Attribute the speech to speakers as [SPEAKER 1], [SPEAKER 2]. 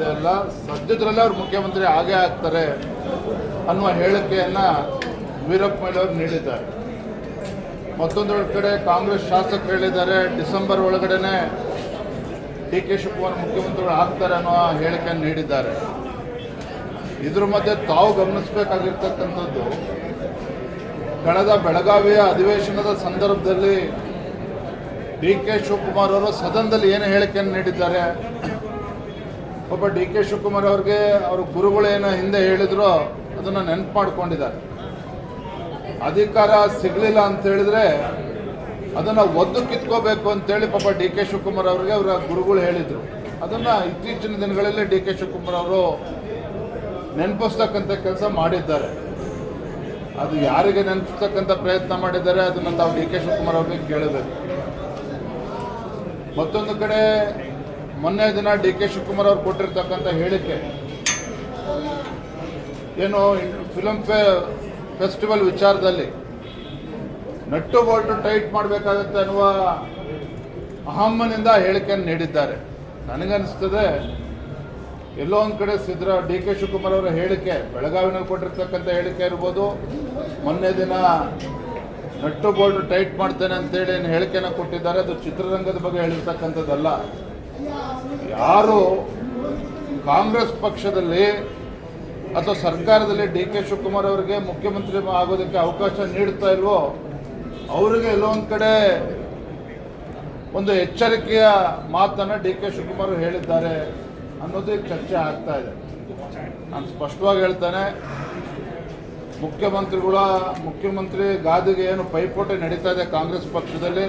[SPEAKER 1] ಸಾಧ್ಯ ಇಲ್ಲ ಸದ್ಯದಲ್ಲೇ ಅವ್ರು ಮುಖ್ಯಮಂತ್ರಿ ಆಗೇ ಆಗ್ತಾರೆ ಅನ್ನುವ ಹೇಳಿಕೆಯನ್ನು ವೀರಪ್ಪ ಮೊಯ್ಲಿ ಅವರು ನೀಡಿದ್ದಾರೆ. ಮತ್ತೊಂದು ಕಡೆ ಕಾಂಗ್ರೆಸ್ ಶಾಸಕರು ಹೇಳಿದ್ದಾರೆ, ಡಿಸೆಂಬರ್ ಒಳಗಡೆನೆ ಡಿ ಕೆ ಶಿವಕುಮಾರ್ ಮುಖ್ಯಮಂತ್ರಿಗಳು ಆಗ್ತಾರೆ ಅನ್ನೋ ಹೇಳಿಕೆಯನ್ನು ನೀಡಿದ್ದಾರೆ. ಇದ್ರ ಮಧ್ಯೆ ತಾವು ಗಮನಿಸಬೇಕಾಗಿರ್ತಕ್ಕಂಥದ್ದು, ಕಳೆದ ಬೆಳಗಾವಿಯ ಅಧಿವೇಶನದ ಸಂದರ್ಭದಲ್ಲಿ ಡಿ ಕೆ ಶಿವಕುಮಾರ್ ಅವರು ಸದನದಲ್ಲಿ ಏನು ಹೇಳಿಕೆಯನ್ನು ನೀಡಿದ್ದಾರೆ ಒಬ್ಬ ಡಿ ಕೆ ಶಿವಕುಮಾರ್ ಅವ್ರಿಗೆ ಅವ್ರ ಗುರುಗಳೇನೋ ಹಿಂದೆ ಹೇಳಿದ್ರು ಅದನ್ನು ನೆನಪು ಮಾಡ್ಕೊಂಡಿದ್ದಾರೆ. ಅಧಿಕಾರ ಸಿಗಲಿಲ್ಲ ಅಂತ ಹೇಳಿದ್ರೆ ಅದನ್ನು ಒದ್ದು ಕಿತ್ಕೋಬೇಕು ಅಂತೇಳಿ ಪಾಪ ಡಿ ಕೆ ಶಿವಕುಮಾರ್ ಅವ್ರಿಗೆ ಅವರ ಗುರುಗಳು ಹೇಳಿದರು. ಅದನ್ನು ಇತ್ತೀಚಿನ ದಿನಗಳಲ್ಲಿ ಡಿ ಕೆ ಶಿವಕುಮಾರ್ ಅವರು ನೆನಪಿಸ್ತಕ್ಕಂಥ ಕೆಲಸ ಮಾಡಿದ್ದಾರೆ. ಅದು ಯಾರಿಗೆ ನೆನಪಿಸ್ತಕ್ಕಂಥ ಪ್ರಯತ್ನ ಮಾಡಿದ್ದಾರೆ ಅದನ್ನು ತಾವು ಡಿ ಕೆ ಶಿವಕುಮಾರ್ ಅವ್ರಿಗೆ ಕೇಳಬೇಕು. ಮತ್ತೊಂದು ಕಡೆ ಮೊನ್ನೆ ದಿನ ಡಿ ಕೆ ಶಿವಕುಮಾರ್ ಅವ್ರು ಕೊಟ್ಟಿರ್ತಕ್ಕಂಥ ಹೇಳಿಕೆ, ಏನು ಫಿಲಮ್ ಫೇ ಫೆಸ್ಟಿವಲ್ ವಿಚಾರದಲ್ಲಿ ನಟ್ಟು ಬೋಲ್ಟು ಟೈಟ್ ಮಾಡಬೇಕಾಗತ್ತೆ ಅನ್ನುವ ಅಹಮ್ಮನಿಂದ ಹೇಳಿಕೆಯನ್ನು ನೀಡಿದ್ದಾರೆ. ನನಗನ್ನಿಸ್ತದೆ, ಎಲ್ಲೋ ಒಂದು ಕಡೆ ಸಿದ್ದರ ಡಿ ಕೆ ಶಿವಕುಮಾರ್ ಅವರ ಹೇಳಿಕೆ, ಬೆಳಗಾವಿನಲ್ಲಿ ಕೊಟ್ಟಿರ್ತಕ್ಕಂಥ ಹೇಳಿಕೆ ಇರ್ಬೋದು, ಮೊನ್ನೆ ದಿನ ನಟ್ಟು ಬೋಲ್ಟು ಟೈಟ್ ಮಾಡ್ತೇನೆ ಅಂತೇಳಿ ಏನು ಹೇಳಿಕೆನ ಕೊಟ್ಟಿದ್ದಾರೆ, ಅದು ಚಿತ್ರರಂಗದ ಬಗ್ಗೆ ಹೇಳಿರ್ತಕ್ಕಂಥದ್ದಲ್ಲ. ಯಾರು ಕಾಂಗ್ರೆಸ್ ಪಕ್ಷದಲ್ಲಿ ಅಥವಾ ಸರ್ಕಾರದಲ್ಲಿ ಡಿ ಕೆ ಶಿವಕುಮಾರ್ ಅವರಿಗೆ ಮುಖ್ಯಮಂತ್ರಿ ಆಗೋದಕ್ಕೆ ಅವಕಾಶ ನೀಡ್ತಾ ಇಲ್ವೋ, ಅವರಿಗೆ ಎಲ್ಲೊಂದು ಕಡೆ ಒಂದು ಎಚ್ಚರಿಕೆಯ ಮಾತನ್ನು ಡಿ ಕೆ ಶಿವಕುಮಾರ್ ಹೇಳಿದ್ದಾರೆ ಅನ್ನೋದು ಚರ್ಚೆ ಆಗ್ತಾ ಇದೆ. ನಾನು ಸ್ಪಷ್ಟವಾಗಿ ಹೇಳ್ತಾನೆ, ಮುಖ್ಯಮಂತ್ರಿಗಳ ಮುಖ್ಯಮಂತ್ರಿ ಗಾದಿಗೆ ಏನು ಪೈಪೋಟಿ ನಡೀತಾ ಇದೆ ಕಾಂಗ್ರೆಸ್ ಪಕ್ಷದಲ್ಲಿ.